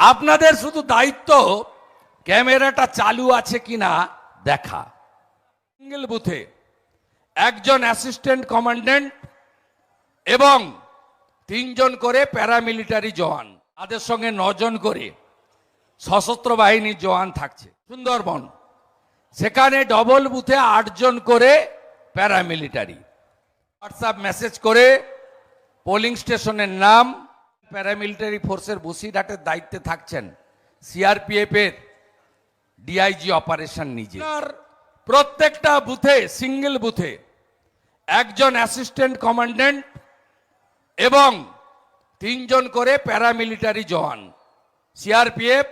আপনাদের শুধু দায়িত্ব ক্যামেরাটা চালু আছে কিনা দেখা। সিঙ্গেল বুথে একজন অ্যাসিস্ট্যান্ট কমান্ড্যান্ট এবং তিনজন করে প্যারামিলিটারি জওয়ান। তাদের সঙ্গে নজন করে সশস্ত্র বাহিনীর জওয়ান থাকছে। সুন্দরবন, সেখানে ডবল বুথে আটজন করে প্যারামিলিটারি। হোয়াটসঅ্যাপ মেসেজ করে পোলিং স্টেশনের নাম প্যারামিলিটারি ফোর্সের বসিরহাটের দায়িত্বে থাকছেন সিআরপিএফ এর ডিআইজি অপারেশন নিজে। প্রত্যেকটা বুথে সিঙ্গেল বুথে একজন অ্যাসিস্ট্যান্ট কমান্ড্যান্ট এবং তিনজন করে paramilitary jawan CRPF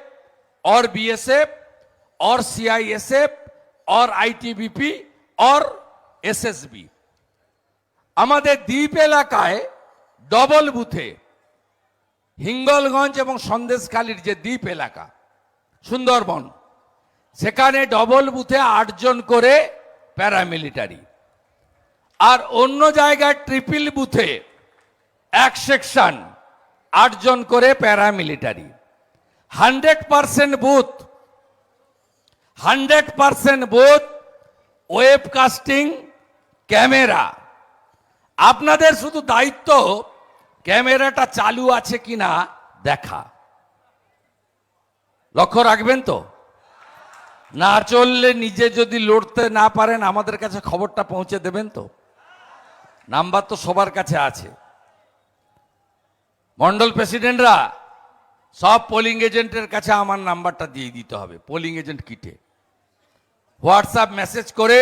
or BSF or CISF or ITBP or SSB আমাদের দ্বীপ এলাকায় ডবল বুথে হিঙ্গলগঞ্জ এবং সন্দেশখালীর যে দ্বীপ এলাকা, সুন্দরবন, সেখানে ডবল বুথে আটজন করে প্যারামিলিটারি আর অন্য জায়গায় ট্রিপল বুথে এক সেকশন আটজন করে paramilitary hundred percent booth hundred percent booth web casting camera আপনাদের শুধু দায়িত্ব ক্যামেরাটা চালু আছে কিনা দেখা। লক্ষ্য রাখবেন তো? না চললে নিজে যদি লড়তে না পারেন, আমাদের কাছে খবরটা পৌঁছে দেবেন তো? নাম্বার তো সবার কাছে আছে। মন্ডল প্রেসিডেন্টরা, সব পোলিং এজেন্টের কাছে আমার নাম্বারটা দিয়ে দিতে হবে পোলিং এজেন্ট কিটে। হোয়াটসঅ্যাপ মেসেজ করে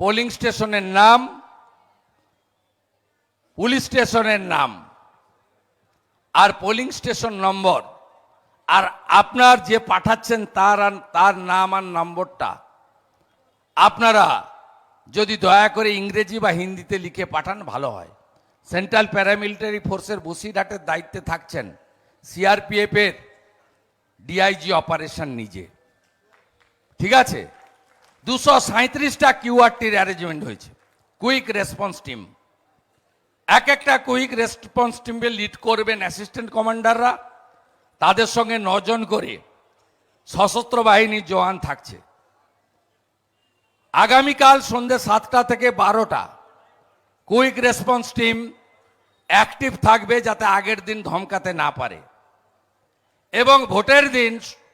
পোলিং স্টেশনের নাম পুলিশ স্টেশনের নাম, আর পোলিং স্টেশন নম্বর, আর আপনার যে পাঠাচ্ছেন তার তার নাম আর নম্বরটা, আপনারা যদি দয়া করে ইংরেজি বা হিন্দিতে লিখে পাঠান, ভালো হয়। সেন্ট্রাল প্যারামিলিটারি ফোর্সের বসিরহাটের দায়িত্বে থাকছেন সিআরপিএফ এর ডিআইজি অপারেশন নিজে। ঠিক আছে? দুশো সাঁত্রিশটা কিউআরটির অ্যারেঞ্জমেন্ট হয়েছে। কুইক রেসপন্স টিম এক একটা কুইক রেসপন্স টিমে লিড করবেন অ্যাসিস্ট্যান্ট কমান্ডাররা তাদের সঙ্গে নজন করে সশস্ত্র বাহিনীর জওয়ান থাকছে। আগামীকাল সন্ধ্যে সাতটা থেকে বারোটা কুইক রেসপন্স টিম অ্যাক্টিভ থাকবে যাতে আগের দিন ধমকাতে না পারে। এবং ভোটের দিন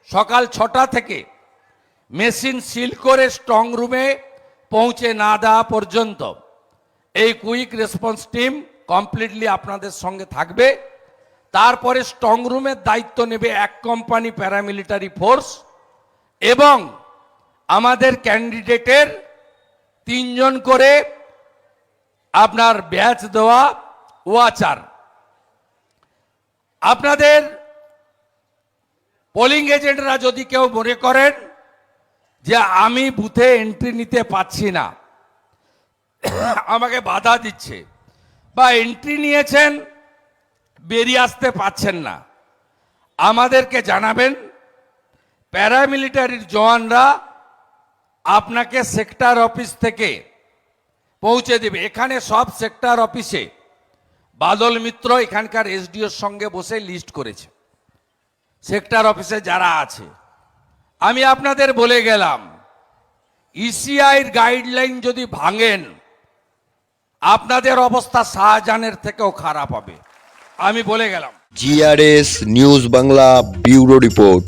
সকাল ছটা থেকে মেশিন সিল করে স্ট্রং রুমে পৌঁছে না দেওয়া পর্যন্ত এই কুইক রেসপন্স টিম কমপ্লিটলি আপনাদের সঙ্গে থাকবে। তারপরে স্ট্রং রুমের দায়িত্ব নেবে এক কোম্পানি প্যারামিলিটারি ফোর্স এবং আমাদের ক্যান্ডিডেটের তিনজন করে আপনার ব্যাচ দেওয়া ওয়াচার। আপনাদের পোলিং এজেন্টরা যদি কেউ মনে করেন যে আমি বুথে এন্ট্রি নিতে পাচ্ছি না আমাকে বাধা দিচ্ছে বা এন্ট্রি নিয়েছেন, বেরিয়ে আসতে পাচ্ছেন না। আমাদেরকে জানাবেন প্যারামিলিটারির জওয়ানরা আপনাকে সেক্টর অফিস থেকে পৌঁছে দেবে। এখানে সব সেক্টর অফিসে বাদল মিত্র এখানকার এসডিওর সঙ্গে বসে লিস্ট করেছে। সেক্টর অফিসে যারা আছে, আমি আপনাদের বলে গেলাম ইসিআইর গাইডলাইন যদি ভাঙেন আপনাদের অবস্থা শাহজাহানের থেকেও খারাপ হবে। আমি বলে গেলাম। GRS news Bangla bureau report